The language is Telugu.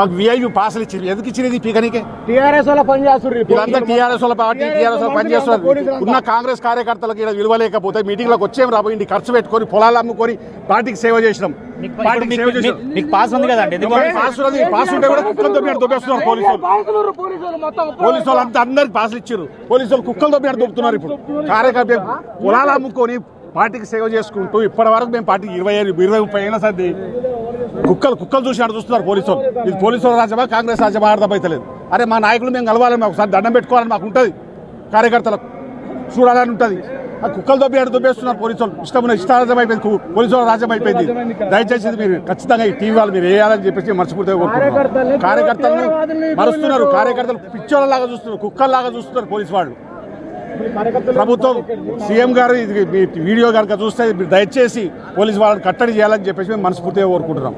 మాకు విఐపి పాసులు ఇచ్చింది ఎందుకు ఇచ్చినది పీకనికే? టీఆర్ఎస్ వాళ్ళ పని చేస్తున్నారు వీళ్ళంతా టీఆర్ఎస్ వాళ్ళ పార్టీ టీఆర్ఎస్ వాళ్ళ పనిచేస్తున్నారు ఉన్న కాంగ్రెస్ కార్యకర్తలకు ఇక్కడ విలువలేకపోతే మీటింగ్లకు వచ్చేం రాబోయింది ఖర్చు పెట్టుకొని పొలాలు అమ్ముకొని పార్టీకి సేవ చేసినాం. పార్టీకి సేవ మీకు- చేసినాం. మీకు- మీకు పాస్ ఉంది కదండి. పాస్ ఉంటే కూడా కుక్కలు దొబ్బినట్టు దొబ్బేస్తున్నారు పోలీసులు. పోలీసు వాళ్ళు అంతా అందరికి పాసులు ఇచ్చారు పోలీసు వాళ్ళు కుక్కలు దొబ్బినట్టు దొబ్బుతున్నారు ఇప్పుడు. కార్యకర్త పొలాలు అమ్ముకొని పార్టీకి సేవ చేసుకుంటూ ఇప్పటి వరకు మేము పార్టీకి ఇరవై ఐదు ఇరవై ముప్పై ఏళ్ళ సర్ది కుక్కలు కుక్కలు చూసినట్టు చూస్తున్నారు పోలీసు వాళ్ళు. ఇది పోలీసుల రాజ్యమా కాంగ్రెస్ రాజ్యమా అర్థమైతలేదు అరే మా నాయకులు మేము కలవాలని ఒకసారి దండం పెట్టుకోవాలని మాకు ఉంటుంది. కార్యకర్తలకు చూడాలని ఉంటుంది. ఆ కుక్కలు దొబ్బినట్టు దొబ్బేస్తున్నారు పోలీసు వాళ్ళు. ఇష్టం ఇష్టారాజ్యం అయిపోయింది. పోలీసు వాళ్ళ రాజ్యం అయిపోయింది. దయచేసి మీరు ఖచ్చితంగా ఈ టీవీ వాళ్ళు మీరు వేయాలని చెప్పేసి కోరుకుంటున్నాను. కార్యకర్తలను మరుస్తున్నారు. కార్యకర్తలు పిచ్చోళ్ళలాగా చూస్తున్నారు కుక్కల్లాగా చూస్తున్నారు పోలీసు వాళ్ళు. ప్రభుత్వం సీఎం గారు ఇది మీ వీడియో కనుక చూస్తే దయచేసి పోలీసు వాళ్ళని కట్టడి చేయాలని చెప్పేసి మేము మనస్ఫూర్తిగా కోరుకుంటున్నాం.